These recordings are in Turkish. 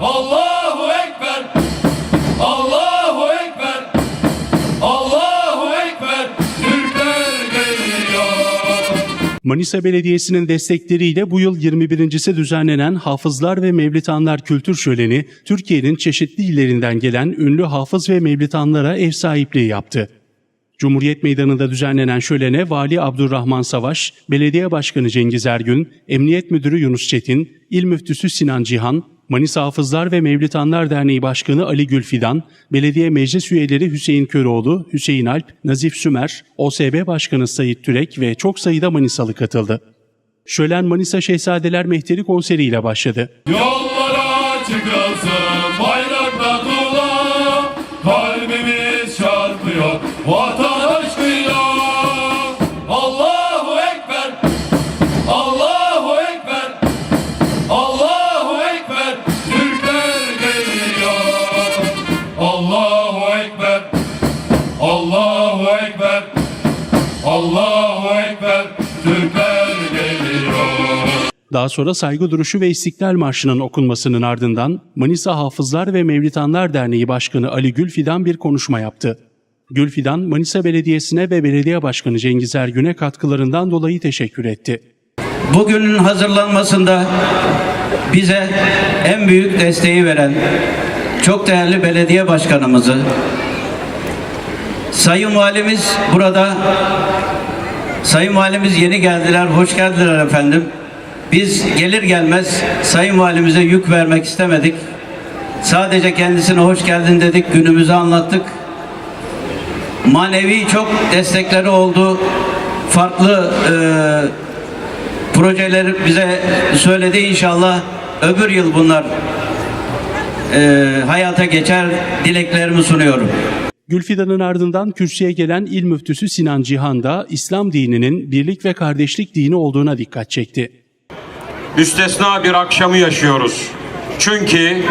Allahu Ekber. Allahu Ekber. Allahu Ekber. Türkler geliyor. Manisa Belediyesi'nin destekleriyle bu yıl 21.si düzenlenen Hafızlar ve Mevlitanlar Kültür Şöleni, Türkiye'nin çeşitli illerinden gelen ünlü hafız ve mevlitanlara ev sahipliği yaptı. Cumhuriyet Meydanı'nda düzenlenen şölene Vali Abdurrahman Savaş, Belediye Başkanı Cengiz Ergün, Emniyet Müdürü Yunus Çetin, İl Müftüsü Sinan Cihan, Manisa Hafızlar ve Mevlitanlar Derneği Başkanı Ali Gülfidan, Belediye Meclis Üyeleri Hüseyin Köroğlu, Hüseyin Alp, Nazif Sümer, OSB Başkanı Sayit Türek ve çok sayıda Manisalı katıldı. Şölen Manisa Şehzadeler Mehteri konseriyle başladı. Yollara çıkılsın Daha sonra saygı duruşu ve İstiklal Marşı'nın okunmasının ardından Manisa Hafızlar ve Mevlitanlar Derneği Başkanı Ali Gülfidan bir konuşma yaptı. Gülfidan, Manisa Belediyesi'ne ve Belediye Başkanı Cengiz Ergün'e katkılarından dolayı teşekkür etti. Bugünün hazırlanmasında bize en büyük desteği veren çok değerli belediye başkanımızı, Sayın Valimiz burada, Sayın Valimiz yeni geldiler, hoş geldiler efendim. Biz gelir gelmez Sayın Valimize yük vermek istemedik. Sadece kendisine hoş geldin dedik, günümüzü anlattık. Manevi çok destekleri oldu. Farklı eee projeleri bize söyledi inşallah öbür yıl bunlar e, hayata geçer dileklerimi sunuyorum. Gülfidan'ın ardından kürsüye gelen İl Müftüsü Sinan Cihan da İslam dininin birlik ve kardeşlik dini olduğuna dikkat çekti. Müstesna bir akşamı yaşıyoruz. Çünkü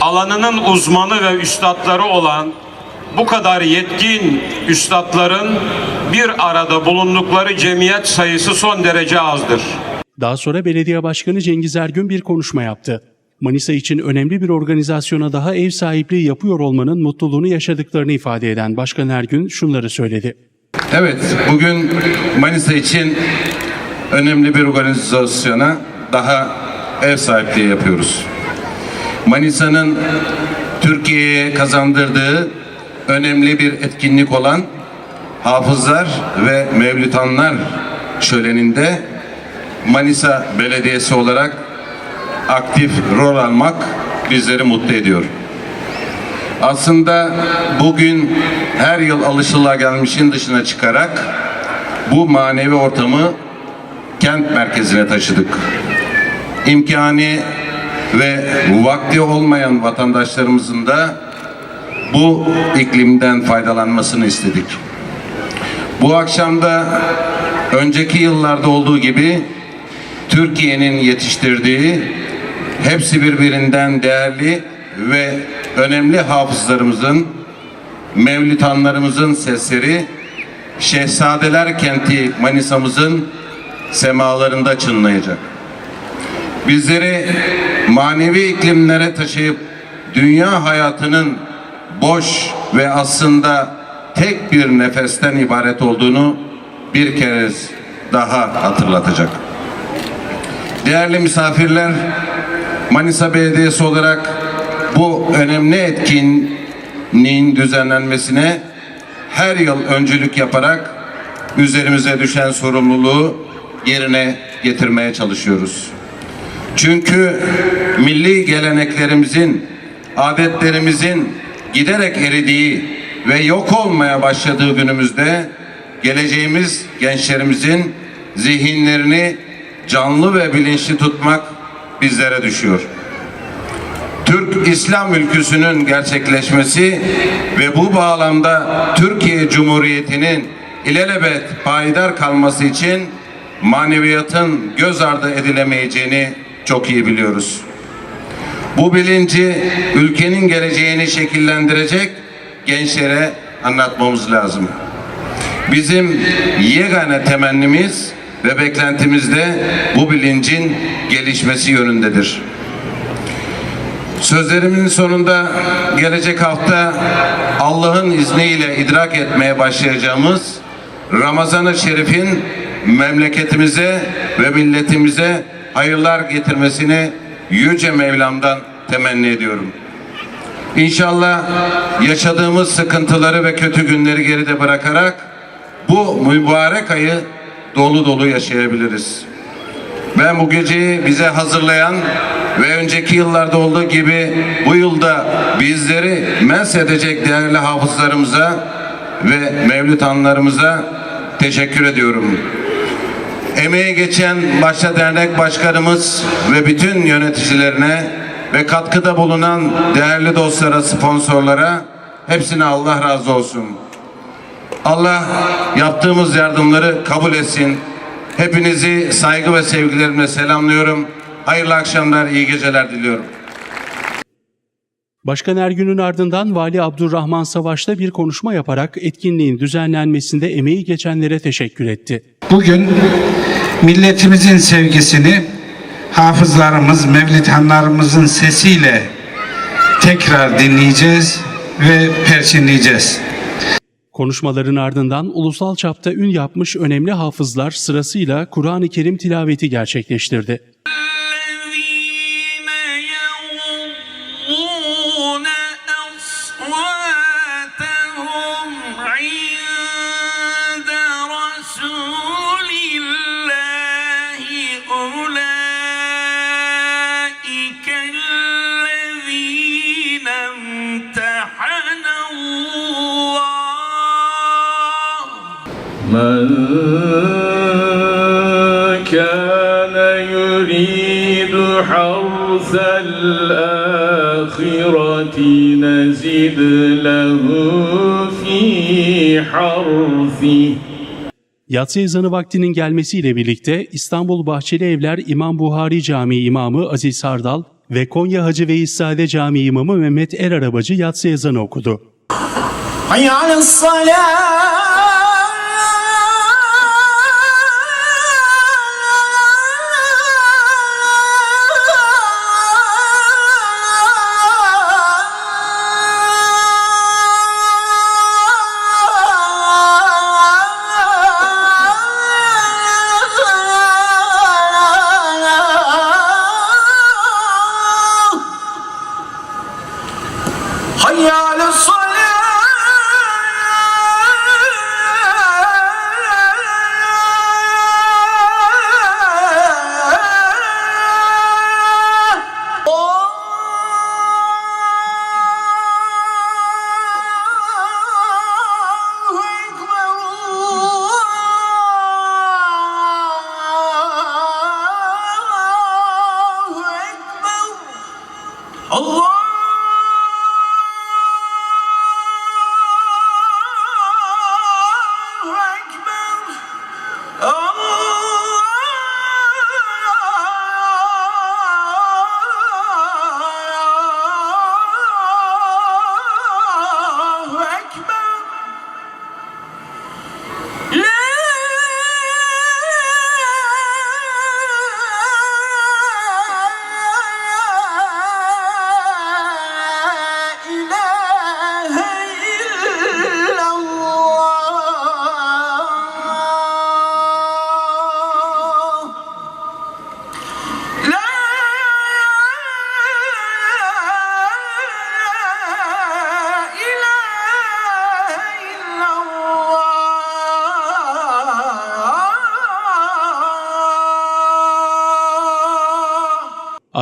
alanının uzmanı ve üstadları olan bu kadar yetkin üstadların bir arada bulundukları cemiyet sayısı son derece azdır. Daha sonra Belediye Başkanı Cengiz Ergün bir konuşma yaptı. Manisa için önemli bir organizasyona daha ev sahipliği yapıyor olmanın mutluluğunu yaşadıklarını ifade eden Başkan Ergün şunları söyledi. Evet, bugün Manisa için önemli bir organizasyona daha ev sahipliği yapıyoruz. Manisa'nın Türkiye'ye kazandırdığı önemli bir etkinlik olan Hafızlar ve Mevlütanlar şöleninde Manisa Belediyesi olarak aktif rol almak bizleri mutlu ediyor. Aslında bugün her yıl alışılagelmişin dışına çıkarak bu manevi ortamı kent merkezine taşıdık. İmkani ve vakti olmayan vatandaşlarımızın da bu iklimden faydalanmasını istedik. Bu akşamda önceki yıllarda olduğu gibi Türkiye'nin yetiştirdiği hepsi birbirinden değerli ve önemli hafızlarımızın, mevlitanlarımızın sesleri Şehzadeler kenti Manisa'mızın semalarında çınlayacak. Bizleri manevi iklimlere taşıyıp dünya hayatının boş ve aslında tek bir nefesten ibaret olduğunu bir kez daha hatırlatacak. Değerli misafirler, Manisa Belediyesi olarak bu önemli etkinliğin düzenlenmesine her yıl öncülük yaparak üzerimize düşen sorumluluğu yerine getirmeye çalışıyoruz. Çünkü milli geleneklerimizin, adetlerimizin giderek eridiği ve yok olmaya başladığı günümüzde geleceğimiz gençlerimizin zihinlerini canlı ve bilinçli tutmak bizlere düşüyor. Türk İslam ülküsünün gerçekleşmesi ve bu bağlamda Türkiye Cumhuriyeti'nin ilelebet payidar kalması için maneviyatın göz ardı edilemeyeceğini çok iyi biliyoruz. Bu bilinci ülkenin geleceğini şekillendirecek gençlere anlatmamız lazım. Bizim yegane temennimiz ve beklentimiz de bu bilincin gelişmesi yönündedir. Sözlerimin sonunda gelecek hafta Allah'ın izniyle idrak etmeye başlayacağımız Ramazan-ı Şerif'in memleketimize ve milletimize hayırlar getirmesini Yüce Mevlam'dan temenni ediyorum. İnşallah yaşadığımız sıkıntıları ve kötü günleri geride bırakarak bu mübarek ayı dolu dolu yaşayabiliriz. Ben bu geceyi bize hazırlayan ve önceki yıllarda olduğu gibi bu yılda bizleri mens edecek değerli hafızlarımıza ve mevlüt anlarımıza teşekkür ediyorum. Emeği geçen başta dernek başkanımız ve bütün yöneticilerine ve katkıda bulunan değerli dostlara, sponsorlara hepsine Allah razı olsun. Allah yaptığımız yardımları kabul etsin. Hepinizi saygı ve sevgilerimle selamlıyorum. Hayırlı akşamlar, iyi geceler diliyorum. Başkan Ergün'ün ardından Vali Abdurrahman Savaş da bir konuşma yaparak etkinliğin düzenlenmesinde emeği geçenlere teşekkür etti. Bugün milletimizin sevgisini hafızlarımız, mevlidhanlarımızın sesiyle tekrar dinleyeceğiz ve perçinleyeceğiz. Konuşmaların ardından ulusal çapta ün yapmış önemli hafızlar sırasıyla Kur'an-ı Kerim tilaveti gerçekleştirdi. حرث الآخرة نزد له في حرثه Yatsı ezanı vaktinin gelmesiyle birlikte İstanbul Bahçeli Evler İmam Buhari Camii İmamı Aziz Hardal ve Konya Hacı Veysade Camii İmamı Mehmet Er Arabacı yatsı ezanı okudu. حي على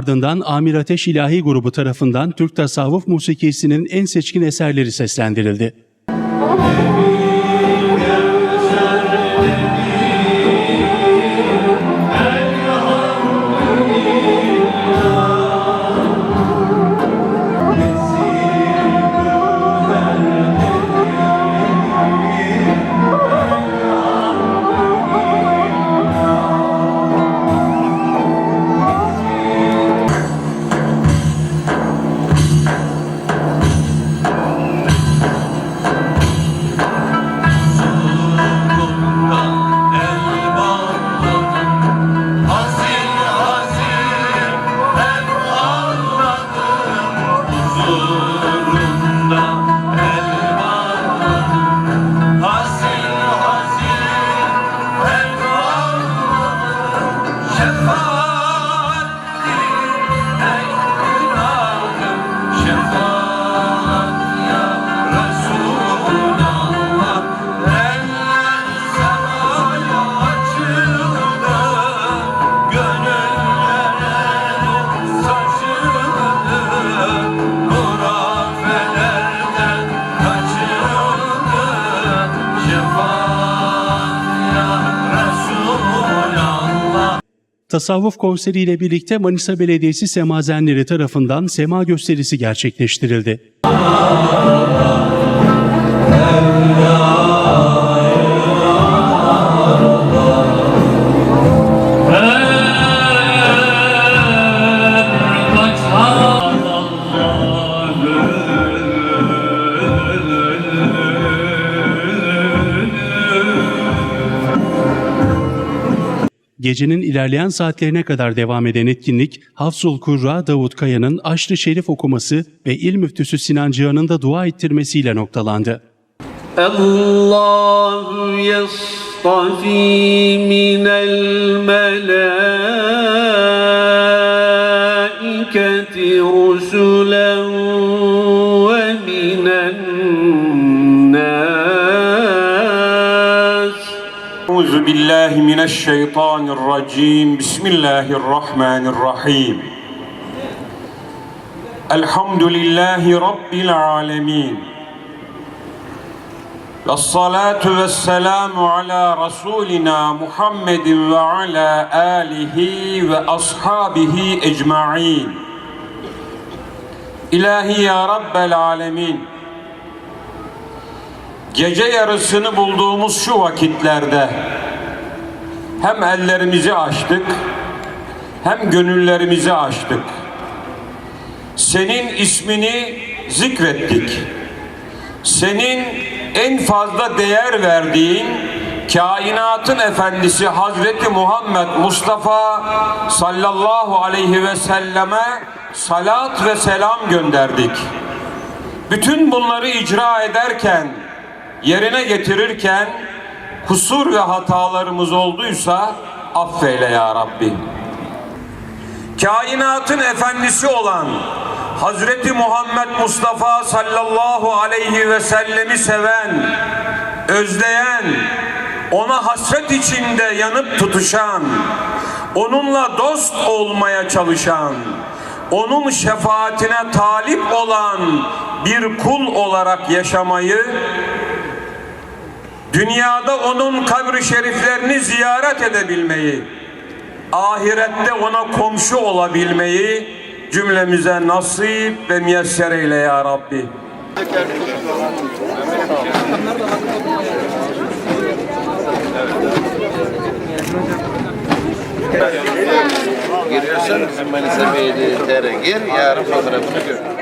Ardından Amir Ateş İlahi Grubu tarafından Türk Tasavvuf Musikisi'nin en seçkin eserleri seslendirildi. Tasavvuf konseriyle birlikte Manisa Belediyesi semazenleri tarafından sema gösterisi gerçekleştirildi. gecenin ilerleyen saatlerine kadar devam eden etkinlik, Hafzul Kurra Davut Kaya'nın Aşrı Şerif okuması ve İl Müftüsü Sinan Cihan'ın da dua ettirmesiyle noktalandı. Allahu yastafi minel melâiketi rusulen بالله من الشيطان الرجيم بسم الله الرحمن الرحيم الحمد لله رب العالمين والصلاة والسلام على رسولنا محمد وعلى آله وأصحابه أجمعين İlahi ya Rabbel Alemin Gece yarısını bulduğumuz şu vakitlerde hem ellerimizi açtık hem gönüllerimizi açtık. Senin ismini zikrettik. Senin en fazla değer verdiğin kainatın efendisi Hazreti Muhammed Mustafa sallallahu aleyhi ve selleme salat ve selam gönderdik. Bütün bunları icra ederken, yerine getirirken kusur ve hatalarımız olduysa affeyle ya Rabbi. Kainatın efendisi olan Hazreti Muhammed Mustafa sallallahu aleyhi ve sellemi seven, özleyen, ona hasret içinde yanıp tutuşan, onunla dost olmaya çalışan, onun şefaatine talip olan bir kul olarak yaşamayı, dünyada onun kabri şeriflerini ziyaret edebilmeyi, ahirette ona komşu olabilmeyi cümlemize nasip ve müyesser eyle ya Rabbi. Giriyorsun Manisa Belediyesi'ne gir, yarın fotoğrafını gör.